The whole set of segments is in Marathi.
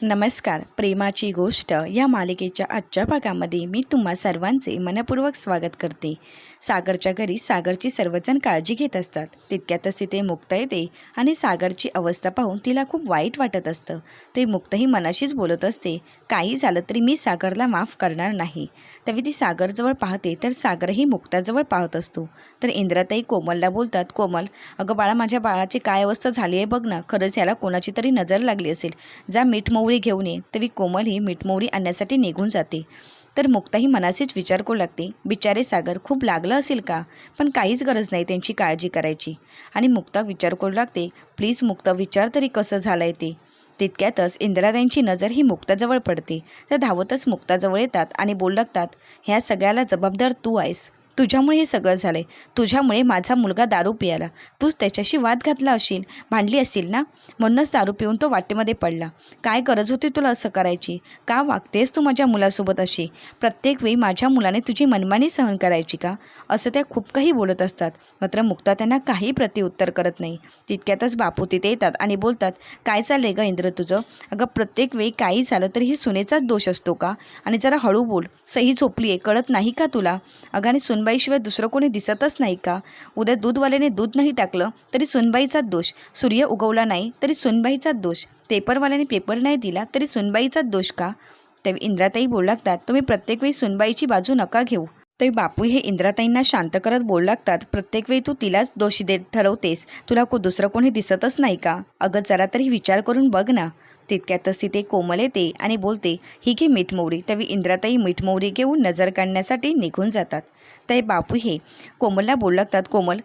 नमस्कार प्रेमाची गोष्ट या मालिकेच्या आजच्या भागामध्ये मी तुम्हा सर्वांचे मनपूर्वक स्वागत करते. सागरच्या घरी सागरची सर्वजण काळजी घेत असतात. तितक्यातच तिथे मुक्त येते आणि सागरची अवस्था पाहून तिला खूप वाईट वाटत असतं. ते मुक्तही मनाशीच बोलत असते काही झालं तरी मी सागरला माफ करणार नाही तेव्हा ती सागरजवळ पाहते तर सागरही मुक्ताजवळ पाहत असतो. तर इंद्राताई कोमलला बोलतात कोमल अगं बाळा माझ्या बाळाची काय अवस्था झाली आहे बघ ना. खरंच याला कोणाची तरी नजर लागली असेल. जा मीठ मोहरी घेऊन ये तरी कोमल ही मीठ आणण्यासाठी निघून जाते. तर मुक्ताही मनाशीच विचार करू लागते बिचारे सागर खूप लागलं असेल का? पण काहीच गरज नाही त्यांची काळजी करायची. आणि मुक्ता विचार करू लागते प्लीज मुक्ता विचार तरी कसं झालं आहे ते? तितक्यातच इंदिराताईंची नजर ही मुक्ताजवळ पडते. तर धावतच मुक्ताजवळ येतात आणि बोलू लागतात ह्या सगळ्याला जबाबदार तू आहेस. तुझ्यामुळे हे सगळं झालं आहे तुझ्यामुळे माझा मुलगा दारू पियाला. तूच त्याच्याशी वाद घातला असेल भांडली असेल ना? म्हणूनच दारू पिऊन तो वाटेमध्ये पडला. काय गरज होती तुला असं करायची? का वागतेस तू माझ्या मुलासोबत अशी? प्रत्येक वेळी माझ्या मुलाने तुझी मनमानी सहन करायची का? असं त्या खूप काही बोलत असतात. मात्र मुक्ता त्यांना काही प्रतिउत्तर करत नाही. तितक्यातच बापू तिथे येतात आणि बोलतात काय चाललंय ग इंद्र तुझं? अगं प्रत्येक वेळी काही झालं तरी ही सुनेचाच दोष असतो का? आणि जरा हळू बोल. सही झोपली आहे कळत नाही का तुला? अगं आणि सुनबाईशिवाय दुसरं कोणी दिसतच नाही का? उद्या दूधवाल्याने दूध नाही टाकलं तरी सुनबाईचाच दोष. सूर्य उगवला नाही तरी सुनबाईचाच दोष. पेपरवाल्याने पेपर नाही दिला तरी सुनबाईचाच दोष का? तेव्हा इंद्राताई बोलू लागतात तुम्ही प्रत्येक वेळी सुनबाईची बाजू नका घेऊ. तरी बापू हे इंद्राताईंना शांत करत बोलू लागतात प्रत्येक वेळी तू तिलाच दोषी दे ठरवतेस. तुला को दुसरं कोणी दिसतच नाही का? अगं जरा तरी विचार करून बघ ना. तितक्यातच तिथे कोमल येते आणि बोलते ही घे मीठ तवी इंद्राताई मिठमोहरी घेऊन नजर काढण्यासाठी निघून जातात. तर बापू हे कोमलला बोलू लागतात कोमल.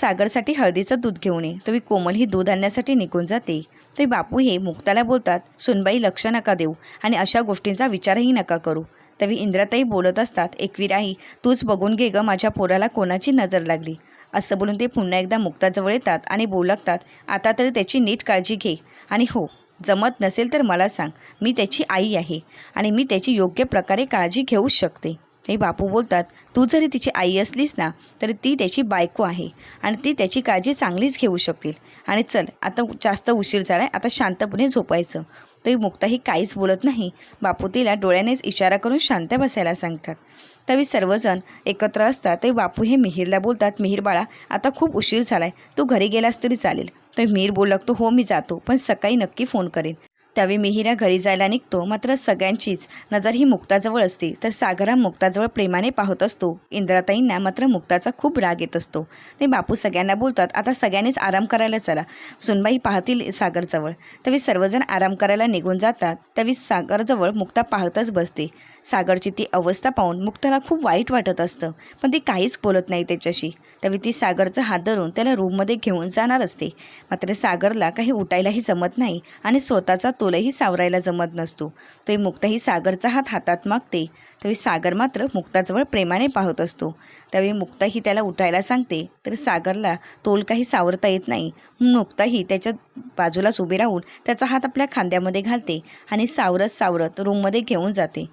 सागरसाठी हळदीचं दूध घेऊन ये. तुम्ही कोमल ही दूध आणण्यासाठी निघून जाते. ते बापू हे मुक्ताला बोलतात सुनबाई लक्ष नका देऊ आणि अशा गोष्टींचा विचारही नका करू. तवी इंद्राताई बोलत असतात एकवीराही तूच बघून घे ग माझ्या पोराला कोणाची नजर लागली. असं बोलून ते पुन्हा एकदा मुक्ताजवळ येतात आणि बोलू लागतात आता तरी त्याची नीट काळजी घे. आणि हो जमत नसेल तर मला सांग. मी त्याची आई आहे आणि मी त्याची योग्य प्रकारे काळजी घेऊ शकते. ते बापू बोलतात तू जरी तिची आई असलीस ना तरी ती त्याची बायको आहे आणि ती त्याची काळजी चांगलीच घेऊ शकतील. आणि चल आता जास्त उशीर झाला आहे आता शांतपणे झोपायचं. तरी मुक्ताही काहीच बोलत नाही. बापू तिला डोळ्यानेच इशारा करून शांत बसायला सांगतात. त्यावेळी सर्वजण एकत्र असतात. ते बापू हे मिहीरला बोलतात मिहीर बाळा आता खूप उशीर झाला आहे तू घरी गेलास तरी चालेल. तर मिहीर बोलू तो हो मी जातो. पण सकाळी नक्की फोन करेन. त्यावेळी मिहिरा घरी जायला निघतो मात्र सगळ्यांचीच नजर ही मुक्ताजवळ असते. तर सागरा मुक्ताजवळ प्रेमाने पाहत असतो. इंद्राताईंना मात्र मुक्ताचा खूप राग येत असतो. ते बापू सगळ्यांना बोलतात आता सगळ्यांनीच आराम करायला चला. सुनबाई पाहतील सागरजवळ. त्यावेळी सर्वजण आराम करायला निघून जातात. त्यावेळी सागरजवळ मुक्ता पाहतच बसते. सागरची ती अवस्था पाहून मुक्ताला खूप वाईट वाटत असतं. पण ती काहीच बोलत नाही त्याच्याशी. त्यावेळी ती सागरचा हात धरून त्याला रूममध्ये घेऊन जाणार असते. मात्र सागरला काही उठायलाही जमत नाही आणि स्वतःचा तोलही सावरायला जमत नसतो. तो मुक्ताही सागरचा हात हातात मागते. त्यावेळी सागर मात्र मुक्ताजवळ प्रेमाने पाहत असतो. त्यावेळी मुक्ताही त्याला उठायला सांगते तर सागरला तोल काही सावरता येत नाही. मुक्ताही त्याच्या बाजूलाच उभे राहून त्याचा हात आपल्या खांद्यामध्ये घालते आणि सावरत सावरत रूममध्ये घेऊन जाते.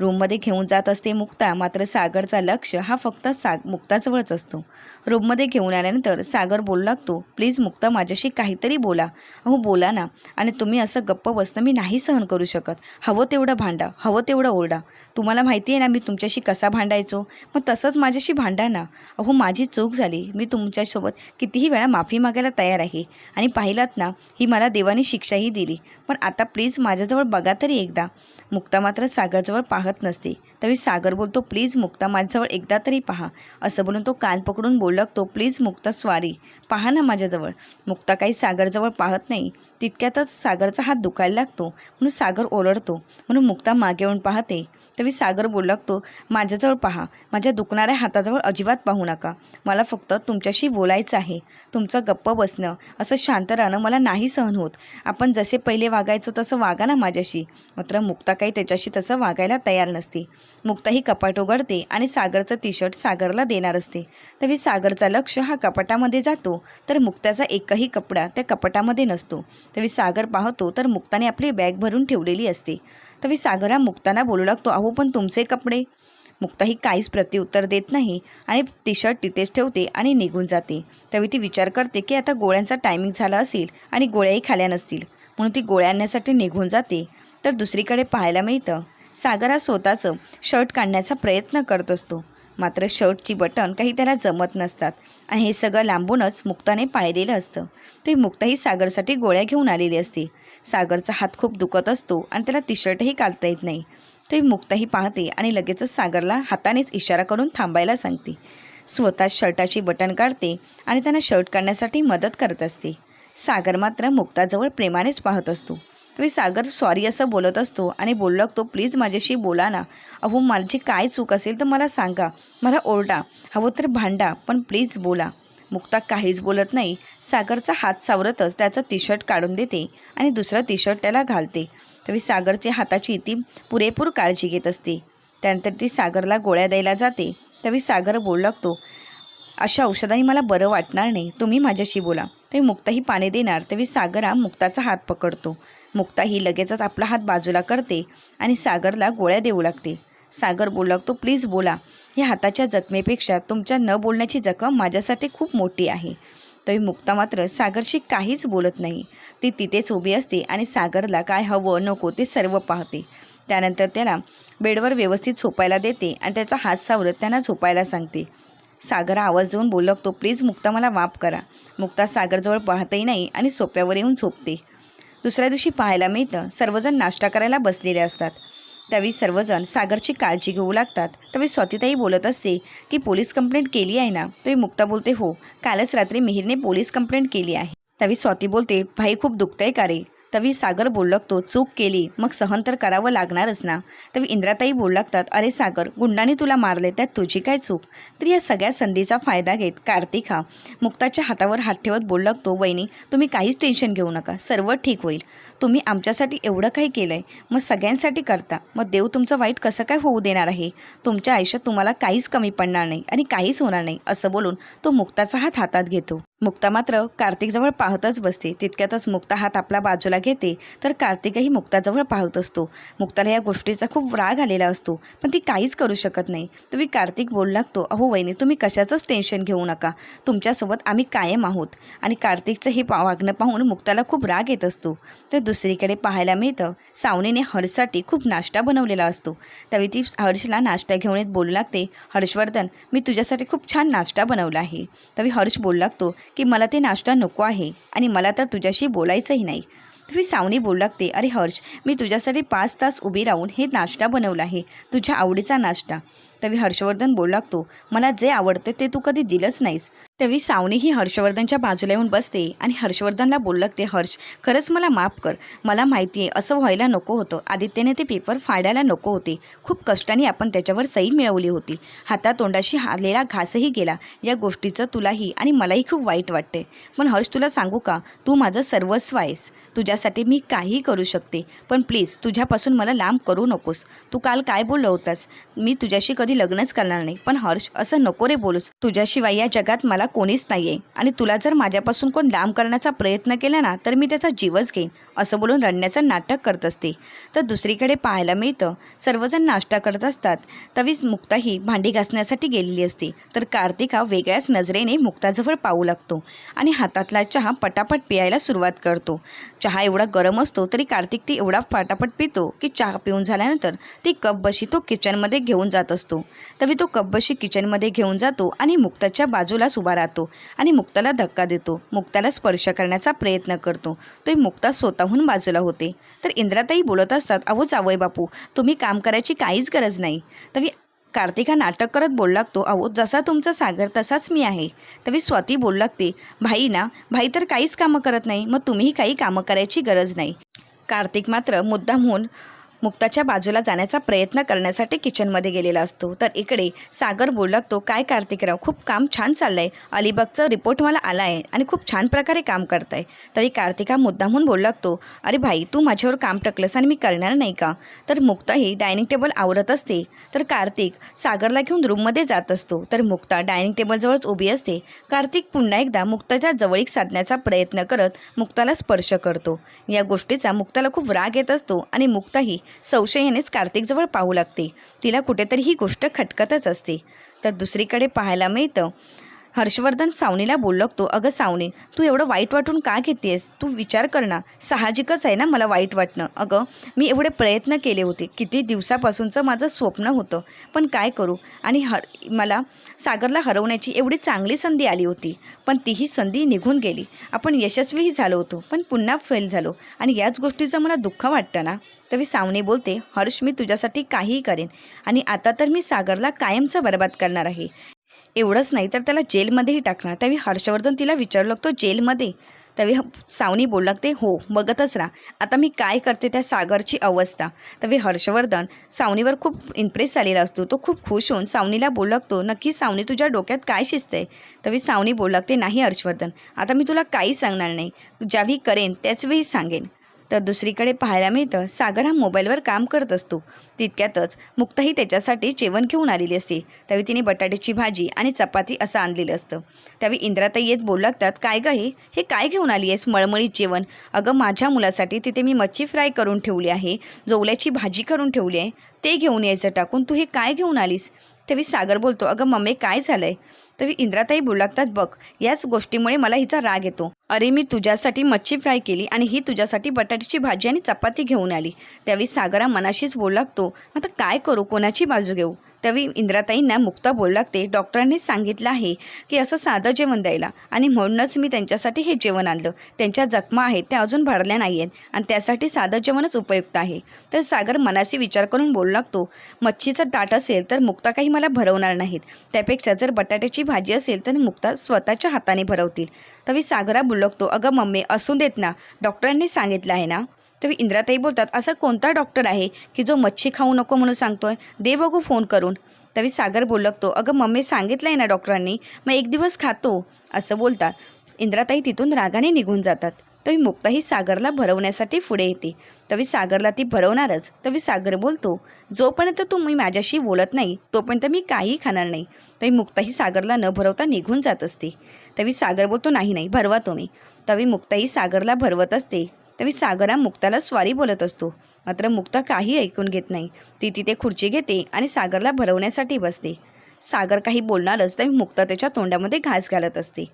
रूममध्ये घेऊन जात असते मुक्ता मात्र सागरचा लक्ष हा फक्त साग मुक्ताजवळच असतो. रूममध्ये घेऊन आल्यानंतर सागर बोलू लागतो प्लीज मुक्ता माझ्याशी काहीतरी बोला. अहो बोला ना. आणि तुम्ही असं गप्प बसणं मी नाही सहन करू शकत. हवं तेवढं भांडा हवं तेवढं ओरडा. तुम्हाला माहिती आहे ना मी तुमच्याशी कसा भांडायचो? मग तसंच माझ्याशी भांडा ना. अहो माझी चूक झाली. मी तुमच्यासोबत कितीही वेळा माफी मागायला तयार आहे. आणि पाहिलात ना ही मला देवाने शिक्षाही दिली. पण आता प्लीज माझ्याजवळ बघा तरी एकदा. मुक्ता मात्र सागरजवळ पाहत नसते. त्यावेळी सागर बोलतो प्लीज मुक्ता माझ्याजवळ एकदा तरी पहा. असं बोलून तो कान पकडून बोलू लागतो प्लीज मुक्ता स्वारी पहा ना माझ्याजवळ. मुक्ता काही सागरजवळ पाहत नाही तितक्यातच सागरचा हात दुखायला लागतो म्हणून सागर ओरडतो म्हणून मुक्ता मागे येऊन पाहते. त्यावेळी सागर बोलू लागतो माझ्याजवळ पहा माझ्या दुखणाऱ्या हाताजवळ अजिबात पाहू नका मला फक्त तुमच्याशी बोलायचं आहे तुमचं गप्प बसणं असं शांत राहणं मला नाही सहन होत आपण जसे पहिले वागायचो तसं वागा ना माझ्याशी. मात्र मुक्ता काही त्याच्याशी तसं वागायला तयार नसते. मुक्ताही कपाट उघडते आणि सागरचं टी शर्ट सागरला देणार असते. त्यावेळी सागरचा लक्ष हा कपाटामध्ये जातो तर मुक्ताचा एकही कपडा त्या कपाटामध्ये नसतो. त्यावेळी सागर पाहतो तर मुक्ताने आपली बॅग भरून ठेवलेली असते. त्यावेळी सागर हा मुक्ताना बोलू लागतो अहो पण तुमचे कपडे? मुक्ताही काहीच प्रत्युत्तर देत नाही आणि टी शर्ट तिथेच ठेवते आणि निघून जाते. त्यावेळी ती विचार करते की आता गोळ्यांचा टायमिंग झाला असेल आणि गोळ्याही खाल्या नसतील. म्हणून ती गोळ्या आणण्यासाठी निघून जाते. तर दुसरीकडे पाहायला मिळतं सागर हा स्वतःचं शर्ट काढण्याचा प्रयत्न करत असतो. मात्र शर्टची बटन काही त्याला जमत नसतात आणि हे सगळं लांबूनच मुक्ताने पाळलेलं असतं. ती मुक्ताही सागरसाठी गोळ्या घेऊन आलेली असते. सागरचा हात खूप दुखत असतो आणि त्याला टी शर्टही काढता येत नाही. ती मुक्ताही पाहते आणि लगेचच सागरला हातानेच इशारा करून थांबायला सांगते. स्वतः शर्टाची बटन काढते आणि त्यांना शर्ट काढण्यासाठी मदत करत असते. सागर मात्र मुक्ताजवळ प्रेमानेच पाहत असतो. मी सागर सॉरी असं बोलत असतो आणि बोलू लागतो प्लीज माझ्याशी बोला ना. अहो माझी काय चूक असेल तर मला सांगा. मला ओरडा. हवं तर भांडा पण प्लीज बोला. मुक्ता काहीच बोलत नाही. सागरचा हात सावरतच त्याचा टी शर्ट काढून देते आणि दुसरा टी शर्ट त्याला घालते. तरी सागरच्या हाताची ती पुरेपूर काळजी घेत असते. त्यानंतर ती सागरला गोळ्या द्यायला जाते. तरी सागर बोलू लागतो अशा औषधाने मला बरं वाटणार नाही. तुम्ही माझ्याशी बोला. तरी मुक्ताही पाणी देणार तेव्हा सागर हा मुक्ताचा हात पकडतो. मुक्ताही लगेचच आपला हात बाजूला करते आणि सागरला गोळ्या देऊ लागते. सागर बोलू लागतो प्लीज बोला. या हाताच्या जखमेपेक्षा तुमच्या न बोलण्याची जखम माझ्यासाठी खूप मोठी आहे. तरी मुक्ता मात्र सागरशी काहीच बोलत नाही. ती तिथेच उभी असते आणि सागरला काय हवं नको ते सर्व पाहते. त्यानंतर त्याला बेडवर व्यवस्थित झोपायला देते आणि त्याचा हात सावरत त्यांना झोपायला सांगते. सागर आवाज देऊन बोलू तो प्लीज मुक्ता मला माफ करा. मुक्ता सागरजवळ पाहतही नाही आणि सोप्यावर येऊन झोपते. दुसऱ्या दिवशी पाहायला मिळतं सर्वजण नाश्ता करायला बसलेले असतात. त्यावेळी सर्वजण सागरची काळजी घेऊ लागतात. त्यावेळी स्वातीताई बोलत असते की पोलीस कंप्लेंट केली आहे ना? तरी मुक्ता बोलते हो. कालच रात्री मिहिरने पोलीस कंप्लेंट केली आहे. त्यावेळी स्वाती बोलते भाई खूप दुखतंय का रे? तवी सागर बोलू लागतो चूक केली. मग सहन तर करावं लागणारच ना. तवी इंद्राताई बोलू लागतात अरे सागर गुंडाने तुला मारले त्यात तुझी काय चूक? तर या सगळ्या संधीचा फायदा घेत कार्तिक हा. मुक्ताच्या हातावर हात ठेवत बोलू लागतो वहिनी तुम्ही काहीच टेन्शन घेऊ नका. सर्व ठीक होईल. तुम्ही आमच्यासाठी एवढं काही केलं आहे मग सगळ्यांसाठी करता. मग देव तुमचं वाईट कसं काय होऊ देणार आहे? तुमच्या आयुष्यात तुम्हाला काहीच कमी पडणार नाही आणि काहीच होणार नाही असं बोलून तो मुक्ताचा हात हातात घेतो. मुक्ता मात्र कार्तिकजवळ पाहतच बसते. तितक्यातच मुक्ता हात आपला बाजूला घेते तर कार्तिकही मुक्ताजवळ पाहत असतो. मुक्ताला या गोष्टीचा खूप राग आलेला असतो पण ती काहीच करू शकत नाही. तुम्ही कार्तिक बोलू लागतो अहो वहिनी तुम्ही कशाचंच टेन्शन घेऊ नका. तुमच्यासोबत आम्ही कायम आहोत. आणि कार्तिकचं हे पा वागणं पाहून मुक्ताला खूप राग येत असतो. तर दुसरीकडे पाहायला मिळतं सावनीने हर्षसाठी खूप नाश्ता बनवलेला असतो. त्यावेळी ती हर्षला नाश्ता घेऊन येत बोलू लागते हर्षवर्धन मी तुझ्यासाठी खूप छान नाश्ता बनवला आहे. त्यावेळी हर्ष बोलू लागतो की मला ते नाश्ता नको आहे आणि मला तर तुझ्याशी बोलायचंही नाही. तुम्ही सावनी बोलू लागते. अरे हर्ष मी तुझ्यासाठी पाच तास उभी राहून हे नाश्ता बनवला आहे. तुझ्या आवडीचा नाश्ता. तवी हर्षवर्धन बोलू लागतो. मला जे आवडते ते तू कधी दिलंच नाहीस. तेव्हा सावनी ही हर्षवर्धनच्या बाजूला येऊन बसते आणि हर्षवर्धनला बोलू लागते हर्ष खरंच मला माफ कर. मला माहिती आहे असं व्हायला नको होतं. आदित्यने ते पेपर फाडायला नको होते. खूप कष्टाने आपण त्याच्यावर सही मिळवली होती. हातातोंडाशी आलेला घासही गेला. या गोष्टीचं तुलाही आणि मलाही खूप वाईट वाटते. पण हर्ष तुला सांगू का? तू माझं सर्वस्व आहेस. तुझ्यासाठी मी काहीही करू शकते. पण प्लीज तुझ्यापासून मला लांब करू नकोस. तू काल काय बोललं होतास? मी तुझ्याशी कधी लग्नच करणार नाही. पण हर्ष असं नको रे बोलूस. तुझ्याशिवाय या जगात मला कोणीच नाही आहे आणि तुला जर माझ्यापासून कोण लांब करण्याचा प्रयत्न केला ना तर मी त्याचा जीवच घेईन. असं बोलून रडण्याचं नाटक करत असते. तर दुसरीकडे पाहायला मिळतं सर्वजण नाश्ता करत असतात. तवीच मुक्ताही भांडी घासण्यासाठी गेलेली असते. तर कार्तिक हा वेगळ्याच नजरेने मुक्ताजवळ पाहू लागतो आणि हातातला चहा पटापट पियायला सुरुवात करतो. चहा एवढा गरम असतो तरी कार्तिक ती एवढा पटापट पितो की चहा पिऊन झाल्यानंतर ती कप बशी तो किचनमध्ये घेऊन जात असतो. तरी तो कप बशी किचनमध्ये घेऊन जातो आणि मुक्ताच्या बाजूलाच उभा राहतो आणि मुक्ताला धक्का देतो. मुक्ताला स्पर्श करण्याचा प्रयत्न करतो. तो मुक्ता स्वतःहून बाजूला होते. तर इंद्राताई बोलत असतात अहो जावय बापू तुम्ही काम करायची काहीच गरज नाही. तवी कार्तिक हा नाटक करत बोल लागतो अहो जसा तुमचा सागर तसाच मी आहे. तरी स्वाती बोल लागते भाई ना भाई तर काहीच कामं करत नाही मग तुम्हीही काही कामं करायची गरज नाही. कार्तिक मात्र मुद्दामहून मुक्ताच्या बाजूला जाण्याचा प्रयत्न करण्यासाठी किचनमध्ये गेलेला असतो. तर इकडे सागर बोलू लागतो काय कार्तिकराव खूप काम छान चाललं आहे अलिबागचा रिपोर्ट मला आला आहे आणि खूप छान प्रकारे काम करत आहे तरी कार्तिका मुद्दामहून बोलू लागतो अरे भाई तू माझ्यावर काम टाकलंस आणि मी करणार नाही का? तर मुक्ताही डायनिंग टेबल आवरत असते. तर कार्तिक सागरला घेऊन रूममध्ये जात असतो. तर मुक्ता डायनिंग टेबलजवळच उभी असते. कार्तिक पुन्हा एकदा मुक्ताच्या जवळीक साधण्याचा प्रयत्न करत मुक्ताला स्पर्श करतो. या गोष्टीचा मुक्ताला खूप राग येत असतो आणि मुक्ताही संशयानेच कार्तिकजवळ पाहू लागते. तिला कुठेतरी ही गोष्ट खटकतच असते. तर दुसरीकडे पाहायला मिळतं हर्षवर्धन सावनीला बोललो लागतो अगं सावनी तू एवढं वाईट वाटून का घेतेस? तू विचार कर ना. साहजिकच आहे ना मला वाईट वाटणं. अगं मी एवढे प्रयत्न केले होते. किती दिवसापासूनचं माझं स्वप्न होतं. पण काय करू? आणि हर मला सागरला हरवण्याची एवढी चांगली संधी आली होती. पण तीही संधी निघून गेली. आपण यशस्वीही झालो होतो. पण पुन्हा फेल झालो. आणि याच गोष्टीचं मला दुःख वाटतं ना. तरी सावने बोलते हर्ष मी तुझ्यासाठी काहीही करेन आणि आता तर मी सागरला कायमचं बरबाद करणार आहे. एवढंच नाही तर त्याला जेलमध्येही टाकणार. त्यावेळी हर्षवर्धन तिला विचारू लागतो जेलमध्ये? त्यावेळी सावनी बोलू लागते हो बघतच राहा. आता मी काय करते त्या सागरची अवस्था? त्यावेळी हर्षवर्धन सावनीवर खूप इम्प्रेस झालेला असतो. तो खूप खुश होऊन सावनीला बोलू लागतो नक्की सावनी तुझ्या डोक्यात काय शिस्त आहे त्यावेळी सावनी बोलू लागते नाही हर्षवर्धन आता मी तुला काही सांगणार नाही. ज्यावेळी करेन त्याचवेळी सांगेन. तर दुसरीकडे पाहायला मिळतं सागर हा मोबाईलवर काम करत असतो. तितक्यातच मुक्ताही त्याच्यासाठी जेवण घेऊन आलेली असते. त्यावेळी तिने बटाट्याची भाजी आणि चपाती असं आणलेलं असतं. त्यावेळी इंद्राताई येत बोलू लागतात काय गं हे? हे काय घेऊन आली आहेस मळमळीत जेवण? अगं माझ्या मुलासाठी तिथे मी मच्छी फ्राय करून ठेवली आहे जोवल्याची भाजी करून ठेवली आहे. ते घेऊन यायचं टाकून तू हे काय घेऊन आलीस? तेव्हा सागर बोलतो अगं मम्मी काय झालं आहे इंद्राताई बोलू लागतात बघ याच गोष्टीमुळे मला हिचा राग येतो. अरे मी तुझ्यासाठी मच्छी फ्राय केली आणि ही तुझ्यासाठी बटाट्याची भाजी आणि चपाती घेऊन आली. त्यावेळी सागरा मनाशीच बोलू लागतो आता काय करू? कोणाची बाजू घेऊ? तवी इंद्राताईंना मुक्ता बोलू लागते. डॉक्टरांनी सांगितलं आहे की असं साधं जेवण द्यायला. आणि म्हणूनच मी त्यांच्यासाठी हे जेवण आणलं. त्यांच्या जखमा आहेत त्या अजून भरल्या नाही आहेत आणि त्यासाठी साधं जेवणच उपयुक्त आहे. तर सागर मनाशी विचार करून बोलू लागतो मच्छीचं ताट असेल तर मुक्ता काही मला भरवणार नाहीत. त्यापेक्षा जर बटाट्याची भाजी असेल तर मुक्ता स्वतःच्या हाताने भरवतील. तवी सागरा बुलकतो अगं मम्मी असू देत ना. डॉक्टरांनी सांगितलं आहे ना? तर इंद्राताई बोलतात असा कोणता डॉक्टर आहे की जो मच्छी खाऊ नको म्हणून सांगतोय? दे बघू फोन करून. तरी सागर बोलकतो अगं मम्मी सांगितलं आहे ना डॉक्टरांनी मग एक दिवस खातो. असं बोलतात. इंद्राताई तिथून रागाने निघून जातात. तरी मुक्ताही सागरला भरवण्यासाठी पुढे येते. तवी सागरला ती भरवणारच. तवी सागर बोलतो जोपर्यंत तुम्ही माझ्याशी बोलत नाही तोपर्यंत मी काही खाणार नाही. तरी मुक्ताही सागरला न भरवता निघून जात असते. तवी सागर बोलतो नाही नाही भरवा तुम्ही. तवी मुक्ताही सागरला भरवत असते. तरी सागरा मुक्ताला स्वारी बोलत असतो. मात्र मुक्ता काही ऐकून घेत नाही. ती तिथे खुर्ची घेते आणि सागरला भरवण्यासाठी बसते. सागर काही बोलणारच तरी मुक्ता त्याच्या तोंडामध्ये घास घालत असते.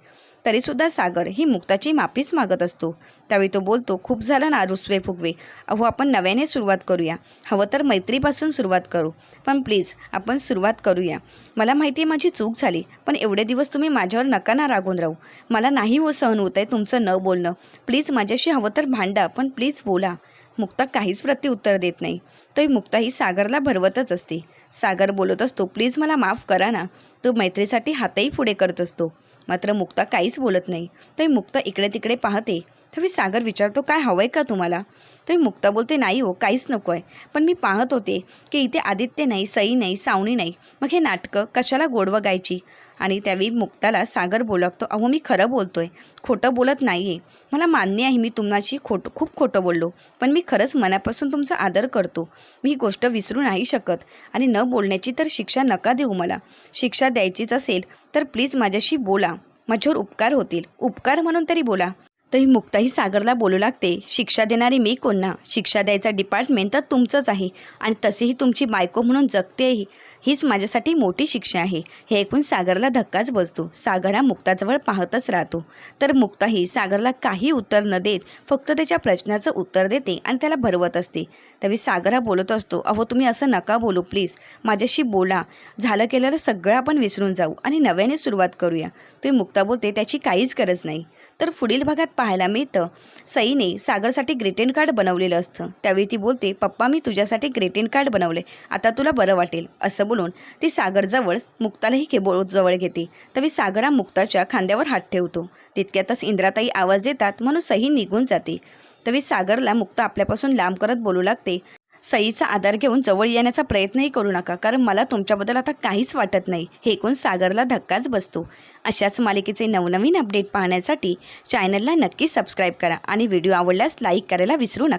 तरीसुद्धा सागर ही मुक्ताची माफीच मागत असतो. त्यावेळी तो बोलतो खूप झालं ना रुसवे फुगवे. अहो आपण नव्याने सुरुवात करूया. हवं तर मैत्रीपासून सुरुवात करू. पण प्लीज आपण सुरुवात करूया. मला माहिती आहे माझी चूक झाली पण एवढे दिवस तुम्ही माझ्यावर नका ना रागून राहू. मला नाही हो सहन होत आहे तुमचं न बोलणं. प्लीज माझ्याशी हवं तर भांडा पण प्लीज बोला. मुक्ता काहीच प्रत्युत्तर देत नाही. तरी मुक्ता ही सागरला भरवतच असते. सागर बोलत असतो प्लीज मला माफ करा ना. तो मैत्रीसाठी हातही पुढे करत असतो. मात्र मुक्ता काहीच बोलत नाही. तरी मुक्ता इकडे तिकडे पाहते. तरी सागर विचारतो काय हवं आहे का तुम्हाला? तरी मुक्ता बोलते नाही हो काहीच नको आहे पण मी पाहत होते की इथे आदित्य नाही सई नाही सावणी नाही. मग हे नाटकं कशाला गोडवं गायची आणि त्यावेळी मुक्ताला सागर बोलवतो अहो मी खरं बोलतो आहे खोटं बोलत नाही आहे मला मान्य आहे मी तुम्हाशी खोटं खूप खोटं बोललो. पण मी खरंच मनापासून तुमचा आदर करतो. मी ही गोष्ट विसरू नाही शकत. आणि न बोलण्याची तर शिक्षा नका देऊ मला. शिक्षा द्यायचीच असेल तर प्लीज माझ्याशी बोला. माझ्यावर उपकार होतील. उपकार म्हणून तरी बोला. तरी मुक्ताही सागरला बोलू लागते शिक्षा देणारी मी कोण ना? शिक्षा द्यायचा डिपार्टमेंट तर तुमचंच आहे आणि तसेही तुमची बायको म्हणून जगतेही हीच माझ्यासाठी मोठी शिक्षा आहे. हे ऐकून सागरला धक्काच बसतो. सागर हा मुक्ताजवळ पाहतच राहतो. तर मुक्ताही सागरला काही उत्तर न देत फक्त त्याच्या प्रश्नाचं उत्तर देते आणि त्याला भरवत असते. त्यावेळी सागर हा बोलत असतो अहो तुम्ही असं नका बोलू प्लीज माझ्याशी बोला. झालं केलेलं सगळं आपण विसरून जाऊ आणि नव्याने सुरुवात करूया. तुम्ही मुक्ता बोलते त्याची काहीच गरज नाही. तर पुढील भागात पाहायला मिळतं. सईने सागरसाठी ग्रीटिंग कार्ड बनवलेलं असतं. त्यावेळी ती बोलते पप्पा मी तुझ्यासाठी ग्रीटिंग कार्ड बनवले. आता तुला बरं वाटेल. असं बोलून ती सागरजवळ मुक्तालाही केबोळ जवळ घेते. तवी सागर हा मुक्ताच्या खांद्यावर हात ठेवतो. तितक्यातच इंद्राताई आवाज देतात म्हणून सई निघून जाते. तवी सागरला मुक्ता आपल्यापासून लांब करत बोलू लागते. सईचा आधार घेऊन जवळ येण्याचा प्रयत्नही करू नका कारण मला तुमच्याबद्दल आता काहीच वाटत नाही. हे ऐकून सागरला धक्काच बसतो. अशाच मालिकेचे नवनवीन अपडेट पाहण्यासाठी चॅनलला नक्की सबस्क्राईब करा आणि व्हिडिओ आवडल्यास लाईक करायला विसरू नका.